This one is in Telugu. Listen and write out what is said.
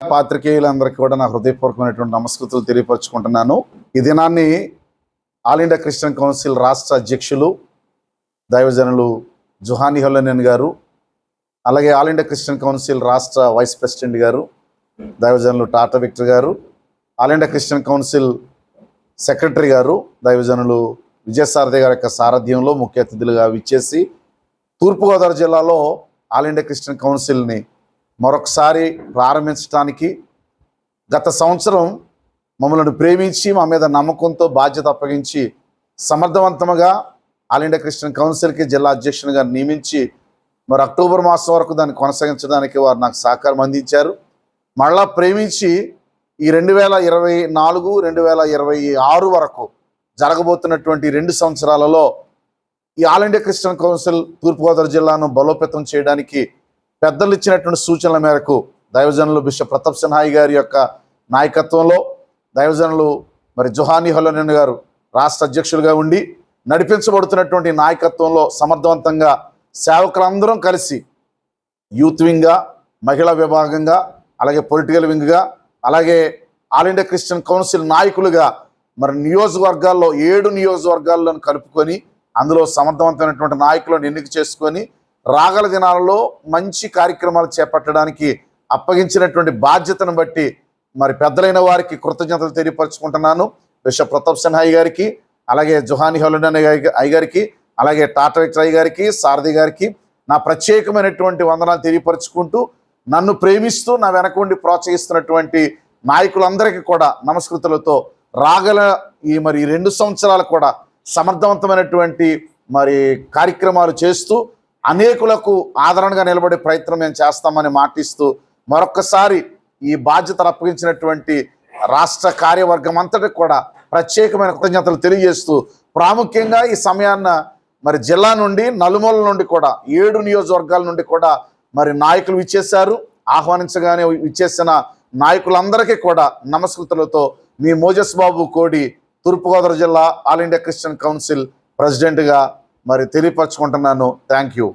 పాత్రికేయులందరికీ కూడా నా హృదయపూర్వకమైనటువంటి నమస్కృతులు తెలియపరచుకుంటున్నాను. ఈ దినాన్ని ఆల్ ఇండియా క్రిస్టియన్ కౌన్సిల్ రాష్ట్ర అధ్యక్షులు దైవజనులు జుహాని హొల్లనేన్ గారు అలాగే ఆల్ ఇండియా క్రిస్టియన్ కౌన్సిల్ రాష్ట్ర వైస్ ప్రెసిడెంట్ గారు దైవజనులు టాటా విక్టర్ గారు all India Christian council secretary గారు దైవజనులు విజయసారథి గారి యొక్క సారథ్యంలో ముఖ్య అతిథులుగా విచ్చేసి తూర్పుగోదావరి జిల్లాలో ఆల్ ఇండియా క్రిస్టియన్ కౌన్సిల్ని మరొకసారి ప్రారంభించడానికి గత సంవత్సరం మమ్మల్ని ప్రేమించి మా మీద నమ్మకంతో బాధ్యత అప్పగించి సమర్థవంతంగా ఆల్ ఇండియా క్రిస్టియన్ కౌన్సిల్కి జిల్లా అధ్యక్షునిగా నియమించి మరి అక్టోబర్ మాసం వరకు దాన్ని కొనసాగించడానికి వారు నాకు సహకారం అందించారు. మళ్ళా ప్రేమించి ఈ రెండు వేల ఇరవై నాలుగు రెండు వేల ఇరవై ఆరు వరకు జరగబోతున్నటువంటి రెండు సంవత్సరాలలో ఈ ఆల్ ఇండియా క్రిస్టియన్ కౌన్సిల్ తూర్పుగోదావరి జిల్లాను బలోపేతం చేయడానికి పెద్దలు ఇచ్చినటువంటి సూచనల మేరకు దైవజనులు బిషప్ ప్రతాప్ సిన్హాయి గారి యొక్క నాయకత్వంలో దైవజనులు మరి జుహాని హలోనన్ గారు రాష్ట్ర అధ్యక్షులుగా ఉండి నడిపించబడుతున్నటువంటి నాయకత్వంలో సమర్థవంతంగా సేవకులందరం కలిసి యూత్ వింగ్గా మహిళా విభాగంగా అలాగే పొలిటికల్ వింగ్గా అలాగే ఆల్ ఇండియా క్రిస్టియన్ కౌన్సిల్ నాయకులుగా మరి నియోజకవర్గాల్లో ఏడు నియోజకవర్గాల్లో కలుపుకొని అందులో సమర్థవంతమైనటువంటి నాయకులను ఎన్నిక చేసుకొని రాగల దినాలలో మంచి కార్యక్రమాలు చేపట్టడానికి అప్పగించినటువంటి బాధ్యతను బట్టి మరి పెద్దలైన వారికి కృతజ్ఞతలు తెలియపరచుకుంటున్నాను. బిషప్ ప్రతాప్ సిన్హాయి గారికి అలాగే జుహాని హోలండన్ అయ్య గారికి అలాగే టాటా విక్టర్ అయ్య గారికి సారథి గారికి నా ప్రత్యేకమైనటువంటి వందనాలు తెలియపరచుకుంటూ నన్ను ప్రేమిస్తూ నా వెనక ఉండి ప్రోత్సహిస్తున్నటువంటి నాయకులందరికీ కూడా నమస్కృతులతో రాగల ఈ మరి రెండు సంవత్సరాలు కూడా సమర్థవంతమైనటువంటి మరి కార్యక్రమాలు చేస్తూ అనేకులకు ఆదరణగా నిలబడే ప్రయత్నం మేము చేస్తామని మాటిస్తూ మరొక్కసారి ఈ బాధ్యతలు అప్పగించినటువంటి రాష్ట్ర కార్యవర్గం అంతటికి కూడా ప్రత్యేకమైన కృతజ్ఞతలు తెలియజేస్తూ ప్రాముఖ్యంగా ఈ సమయాన్న మరి జిల్లా నుండి నలుమూల నుండి కూడా ఏడు నియోజకవర్గాల నుండి కూడా మరి నాయకులు విచ్చేశారు. ఆహ్వానించగానే విచ్చేసిన నాయకులందరికీ కూడా నమస్కృతులతో మీ మోజస్ బాబు కోడి తూర్పుగోదావరి జిల్లా ఆల్ ఇండియా క్రిస్టియన్ కౌన్సిల్ ప్రెసిడెంట్గా మరి తెలియపరచుకుంటున్నాను. Thank you